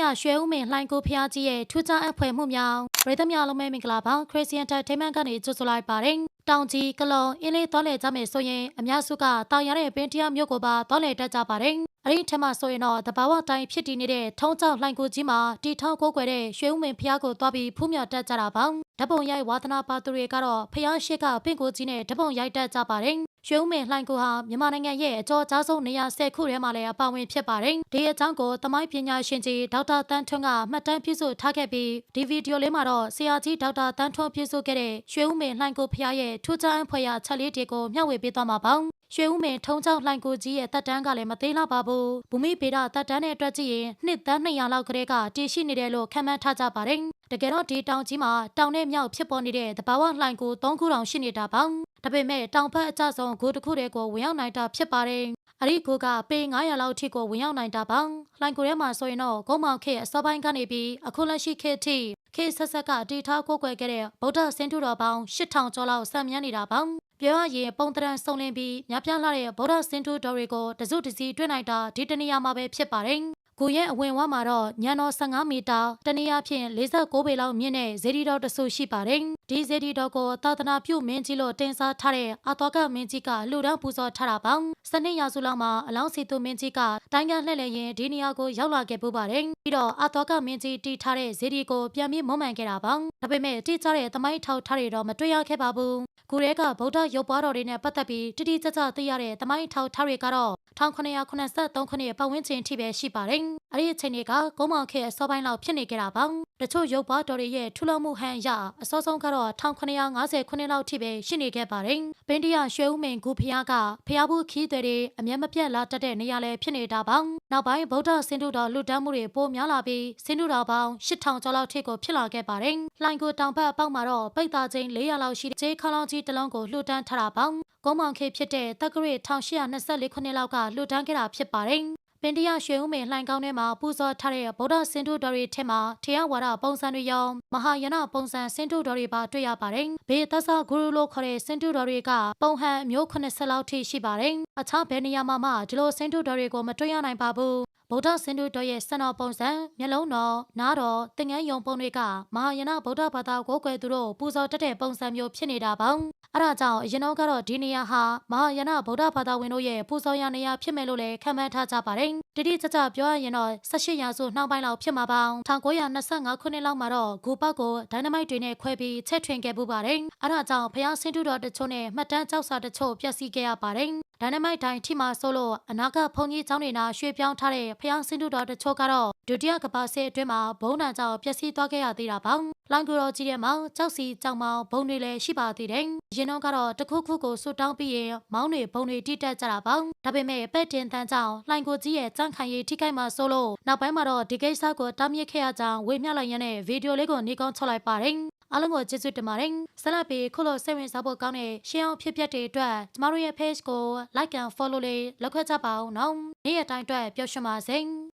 ရရွှဲဦးမင်းလှိုင်းကိုဖျားကြီးရဲ့ထူးခြားအဖွဲမှုများပြည်သူများလုံးမဲမင်္ဂလာပါခရစ်ယာန်တက်ထိမန်ကနေကြိုဆိုလိုက်ပါတယ်တောင်ကြီးကလုံအင်းလေးတော်လေကြမယ်ဆိုရင်အများစုကတောင်ရတဲ့ပင်တရားမျိုးကိုပါတော်လေတက်ကြပါတယ်အဲ့ဒီထက်မှဆိုရင်တော့တဘာဝတိုင်းဖြစ်တည်နေတဲ့ထုံးကြောက်လှိုင်းကိုကြီးမှာတီထောက်ကိုကွယ်တဲ့ရွှေဦးမင်းဖျားကိုတွားပြီးဖူးမြော်တက်ကြတာပါဓပုံရိုက်ဝါသနာပါသူတွေကတော့ဖျားရှိကပင့်ကိုကြီးနဲ့ဓပုံရိုက်တက်ကြပါတယ်ရွှေဦးမင်းလှိုင်းကိုဟာမြန်မာနိုင်ငံရဲ့အကျော်ကြားဆုံးနေရာ၁၀ခုထဲမှာလည်းအပါဝင်ဖြစ်ပါတယ်ဒီအကြောင်းကိုသမိုင်းပညာရှင်ကြီးဒေါက်တာတန်းထွန်းကမှတ်တမ်းပြုစုထားခဲ့ပြီးဒီဗီဒီယိုလေးမှာတော့ဆရာကြီးဒေါက်တာတန်းထွန်းပြုစုခဲ့တဲ့ရွှေဦးမင်းလှိုင်းကိုဖျားရဲ့ထူးခြားအဖွဲရချက်လေးတွေကိုမျှဝေပေးသွားမှာပါ ရွှေဦးမင်းထုံချောက်လှိုင်ကိုကြီးရဲ့တက်တန်းကလည်းမသေးတော့ပါဘူး။ဘူမိဗေဒတက်တန်းတဲ့အတွက်ကြည့်ရင်နှစ်သန်း200လောက်ကလေးကတည်ရှိနေတယ်လို့ခန့်မှန်းထားကြပါတယ်။တကယ်တော့ဒီတောင်ကြီးမှာတောင်နဲ့မြောက်ဖြစ်ပေါ်နေတဲ့တဘာဝလှိုင်ကို3ခုတောင်ရှိနေတာပါ။ဒါပေမဲ့တောင်ဘက်အကျဆုံးဂိုးတစ်ခုတည်းကိုဝင်ရောက်နိုင်တာဖြစ်ပါတယ်။အဲ့ဒီကိုကပေ900လောက်ထိကိုဝင်ရောက်နိုင်တာပါ။လှိုင်ကိုထဲမှာဆိုရင်တော့ဂုံမောင်ခေအစောပိုင်းကနေပြီးအခုလက်ရှိခေတ်ထိခေတ်ဆက်ဆက်ကတီထားကိုကွယ်ခဲ့တဲ့ဗုဒ္ဓဆင်းတုတော်ပေါင်း8000ကျော်လောက်ဆက်မြန်းနေတာပါ။ ပြောရရင်ပုံတရံစုံလင်ပြီးညပြလာတဲ့ဗုဒ္ဓဆင်းတုတော်တွေကိုတစုတစည်းတွေ့နိုင်တာဒီတနေရာမှာပဲဖြစ်ပါတယ်။ကိုရဲ့အဝင်ဝမှာတော့ညံတော်15မီတာတနေရာဖြင့်49ပေလောက်မြင့်တဲ့ဇေဒီတော်တဆူရှိပါတယ်။ ဒီဇေဒီတော်ကိုသာသနာပြုမင်းကြီးလို့တင်စားထားတဲ့အာတော်ကမင်းကြီးကလူတော်ပူဇော်ထားတာပါ။စနစ်ရာစုလောက်မှာအလောင်းစီသူမင်းကြီးကတိုင်းကလှည့်လည်ရင်ဒီနေရာကိုရောက်လာခဲ့ပူပါတယ်။ပြီးတော့အာတော်ကမင်းကြီးတီးထားတဲ့ဇေဒီကိုပြန်ပြီးမွမ်းမံခဲ့တာပါ။ဒါပေမဲ့တိကျတဲ့သမိုင်းထောက်ထားတွေတော့မတွေ့ရခဲ့ပါဘူး။ကိုရဲကဗုဒ္ဓရုပ်ပွားတော်တွေနဲ့ပတ်သက်ပြီးတိတိကျကျသိရတဲ့သမိုင်းထောက်ထားတွေကတော့1983ခုနှစ်ပတ်ဝန်းကျင်ထိပဲရှိပါတယ်။အဲ့ဒီအချိန်တွေကကုန်းမောင်ခေအစောပိုင်းလောက်ဖြစ်နေကြတာပါ။တချို့ရုပ်ပွားတော်တွေရဲ့ထူလောက်မှုဟန်အရအစောဆုံးကတော့1950ခုနှစ်လောက်ထိပဲရှိနေခဲ့ပါတယ်။ပင်တရရွှေဦးမင်းကူဖျားကဖျားဘူးခီးတွေအမျက်မပြတ်လာတတ်တဲ့နေရာလဲဖြစ်နေတာပါ။နောက်ပိုင်းဗုဒ္ဓဆင်းတုတော်လူတန်းမှုတွေပိုများလာပြီးဆင်းတုတော်ပေါင်း8000ကျော်လောက်ထိကိုဖြစ်လာခဲ့ပါတယ်။လှိုင်ကိုတောင်ဘက်အပေါက်မှာတော့ပိတ်သားချင်း400လောက်ရှိတဲ့ဂျေးခလောင်ကြီးတစ်လုံးကိုလှူဒန်းထားတာပါ။ကုန်းမောင်ခေဖြစ်တဲ့တက္ကရာ1824ခုနှစ်လောက်ကလှူဒန်းခဲ့တာဖြစ်ပါတယ် ပင်တရရွှေဦးမင်းလှိုင်ကောင်းထဲမှာပူဇော်ထားတဲ့ဗုဒ္ဓစင်တုတော်တွေထဲမှာထေရဝါဒပုံစံတွေရောမဟာယနာပုံစံစင်တုတော်တွေပါတွေ့ရပါတယ်။ဘေသက်ဆာဂုရုလို့ခေါ်တဲ့စင်တုတော်တွေကပုံဟန်မျိုး80လောက်ထိရှိပါတယ်။အခြားဘယ်နေရာမှာမှဒီလိုစင်တုတော်တွေကိုမတွေ့ရနိုင်ပါဘူး ဗုဒ္ဓစင်တုတော်ရဲ့စံတော်ပုံစံမျက်လုံးတော်နားတော်တင်ငန်းယုံပုံတွေကမဟာယနာဗုဒ္ဓဘာသာကိုကွယ်သူတို့ပူဇော်တတ်တဲ့ပုံစံမျိုးဖြစ်နေတာပါအဲဒါကြောင့်အရင်တော့ကတော့ဒီနေရာဟာမဟာယနာဗုဒ္ဓဘာသာဝင်တို့ရဲ့ပူဇော်ရနေရာဖြစ်မယ်လို့လည်းခန့်မှန်းထားကြပါတယ်တိတိကျကျပြောရရင်တော့18ရာစုနှောင်းပိုင်းလောက်ဖြစ်မှာပါ1925ခုနှစ်လောက်မှာတော့ဂူပေါက်ကိုဒိုင်နမိုက်တွေနဲ့ခွဲပြီးချက်ထွင်ခဲ့ပူပါတယ်အဲဒါကြောင့်ဖျားစင်တုတော်တချို့နဲ့မှတ်တမ်းကြောက်စာတချို့ပျက်စီးခဲ့ရပါတယ် ဒိုင်နမိုက်တိုင်းထိမှဆိုလို့အနာကဖုန်ကြီးကျောင်းတွေနာရွှေ့ပြောင်းထားတဲ့ဖျားစင်တုတော်တချို့ကတော့ဒုတိယကမ္ဘာစစ်အတွင်းမှာဘုံတန်ကြောင့်ပျက်စီးသွားခဲ့ရသေးတာပါ။လောင်ကူတော်ကြီးထဲမှာကြောက်စီကြောင်မောင်ဘုံတွေလည်းရှိပါသေးတယ်။ရင်တော့ကတော့တခုခုကိုဆွတောင်းပြီးရင်မောင်းတွေဘုံတွေတိတက်ကြတာပါ။ဒါပေမဲ့ပဲ့တင်တန်းကြောင့်လှိုင်ကိုကြီးရဲ့ကြန့်ခိုင်ရေးထိခိုက်မှဆိုလို့နောက်ပိုင်းမှာတော့ဒီကိစ္စကိုတားမြစ်ခဲ့ရကြောင်းဝေမျှလိုက်ရတဲ့ဗီဒီယိုလေးကိုနေကောင်းချလိုက်ပါတယ်။ အားလုံးကိုကျေးဇူးတင်ပါတယ်။ဆက်လက်ပြီးခုလိုစိတ်ဝင်စားဖို့ကောင်းတဲ့ရှင်းအောင်ဖြစ်ပျက်တွေအတွက်ကျမတို့ရဲ့ page ကို like and follow လေးလုပ်ခဲ့ကြပါဦးနော်။နေ့ရက်တိုင်းအတွက်ပျော်ရွှင်ပါစေ။